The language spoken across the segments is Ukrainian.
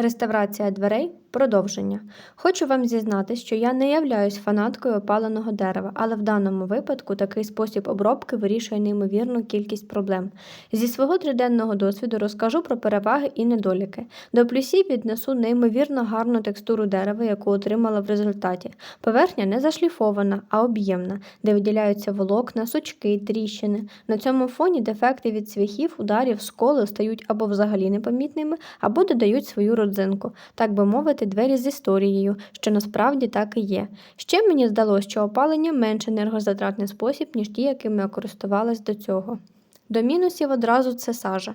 Реставрація дверей продовження. Хочу вам зізнатись, що я не являюсь фанаткою опаленого дерева, але в даному випадку такий спосіб обробки вирішує неймовірну кількість проблем. Зі свого триденного досвіду розкажу про переваги і недоліки. До плюсів віднесу неймовірно гарну текстуру дерева, яку отримала в результаті. Поверхня не зашліфована, а об'ємна, де виділяються волокна, сучки, тріщини. На цьому фоні дефекти від цвяхів, ударів, сколи стають або взагалі непомітними, або додають свою родзинку, так би мовити, двері з історією, що насправді так і є. Ще мені здалося, що опалення менш енергозатратний спосіб, ніж ті, якими я користувалась до цього. До мінусів одразу це сажа.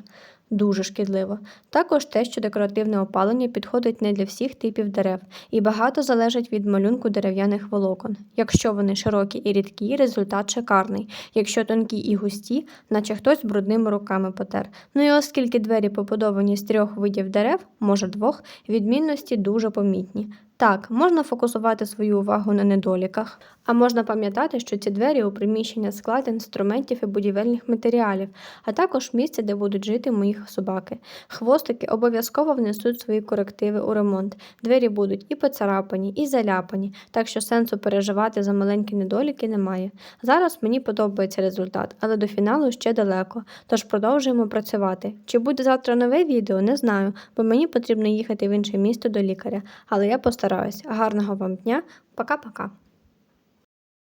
Дуже шкідливо. Також те, що декоративне опалення підходить не для всіх типів дерев, і багато залежить від малюнку дерев'яних волокон. Якщо вони широкі і рідкі, результат шикарний. Якщо тонкі і густі, наче хтось брудними руками потер. Ну і оскільки двері побудовані з трьох видів дерев, може двох, відмінності дуже помітні. Так, можна фокусувати свою увагу на недоліках, а можна пам'ятати, що ці двері у приміщення склад інструментів і будівельних матеріалів, а також місце, де будуть жити мої собаки. Хвостики обов'язково внесуть свої корективи у ремонт. Двері будуть і поцарапані, і заляпані, так що сенсу переживати за маленькі недоліки немає. Зараз мені подобається результат, але до фіналу ще далеко, тож продовжуємо працювати. Чи буде завтра нове відео, не знаю, бо мені потрібно їхати в інше місто до лікаря, але я постараюсь. Гарного вам дня, пока-пока.